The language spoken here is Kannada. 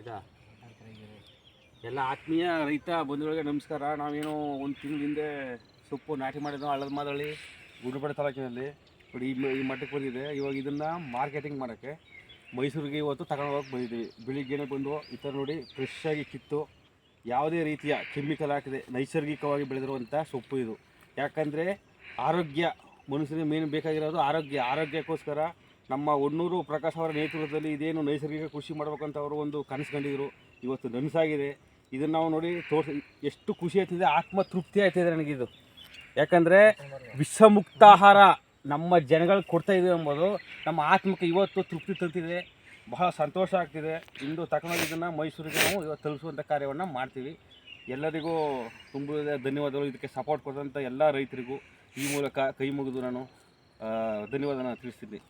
ಆಯಿತಾ? ಎಲ್ಲ ಆತ್ಮೀಯ ರೈತ ಬಂಧುಗಳಿಗೆ ನಮಸ್ಕಾರ. ನಾವೇನು ಒಂದು ತಿಂಗಳ ಹಿಂದೆ ಸೊಪ್ಪು ನಾಟಿ ಮಾಡಿದ್ವು ಹಳ್ಳದ ಮಾದಳಿ ಗುಡ್ಡಪಡೆ ತಾಲೂಕಿನಲ್ಲಿ. ನೋಡಿ, ಈ ಮ- ಈ ಮಟ್ಟಕ್ಕೆ ಬಂದಿದೆ. ಇವಾಗ ಇದನ್ನು ಮಾರ್ಕೆಟಿಂಗ್ ಮಾಡೋಕ್ಕೆ ಮೈಸೂರಿಗೆ ಇವತ್ತು ತಗೊಂಡು ಹೋಗಕ್ಕೆ ಬಂದಿದ್ದೀವಿ. ಬೆಳಿಗ್ಗೆನೆ ಬಂದು ಈ ಥರ ನೋಡಿ ಫ್ರೆಶ್ ಆಗಿ ಕಿತ್ತು. ಯಾವುದೇ ರೀತಿಯ ಕೆಮಿಕಲ್ ಹಾಕದೆ, ನೈಸರ್ಗಿಕವಾಗಿ ಬೆಳೆದಿರುವಂಥ ಸೊಪ್ಪು ಇದು. ಯಾಕಂದರೆ ಆರೋಗ್ಯ, ಮನುಷ್ಯನಿಗೆ ಮೇನ್ ಬೇಕಾಗಿರೋದು ಆರೋಗ್ಯ. ಆರೋಗ್ಯಕ್ಕೋಸ್ಕರ ನಮ್ಮ ಒಣ್ಣೂರು ಪ್ರಕಾಶ್ ಅವರ ನೇತೃತ್ವದಲ್ಲಿ ಇದೇನು ನೈಸರ್ಗಿಕ ಕೃಷಿ ಮಾಡಬೇಕಂತ ಅವರು ಒಂದು ಕನಸು ಕಂಡಿದ್ರು. ಇವತ್ತು ನನಸಾಗಿದೆ. ಇದನ್ನು ನಾವು ನೋಡಿ ತೋರಿಸಿ, ಎಷ್ಟು ಖುಷಿ ಆಯ್ತಿದೆ ಆತ್ಮ ತೃಪ್ತಿ ಆಗ್ತಿದೆ ನನಗಿದು. ಯಾಕಂದರೆ ವಿಷಮುಕ್ತ ಆಹಾರ ನಮ್ಮ ಜನಗಳಿಗೆ ಕೊಡ್ತಾ ಇದೆ ಎಂಬುದು ನಮ್ಮ ಆತ್ಮಕ್ಕೆ ಇವತ್ತು ತೃಪ್ತಿ ತರ್ತಿದೆ ಬಹಳ ಸಂತೋಷ ಆಗ್ತಿದೆ. ಇಂದು ತಗೊಂಡೋಗಿ ಇದನ್ನು ಮೈಸೂರಿಗೆ ನಾವು ಇವತ್ತು ತಲುಪಿಸುವಂಥ ಕಾರ್ಯವನ್ನು ಮಾಡ್ತೀವಿ. ಎಲ್ಲರಿಗೂ ತುಂಬ ಧನ್ಯವಾದಗಳು. ಇದಕ್ಕೆ ಸಪೋರ್ಟ್ ಕೊಟ್ಟಂಥ ಎಲ್ಲ ರೈತರಿಗೂ ಈ ಮೂಲಕ ಕೈ ಮುಗಿದು ನಾನು ಧನ್ಯವಾದನ ತಿಳಿಸ್ತೀನಿ.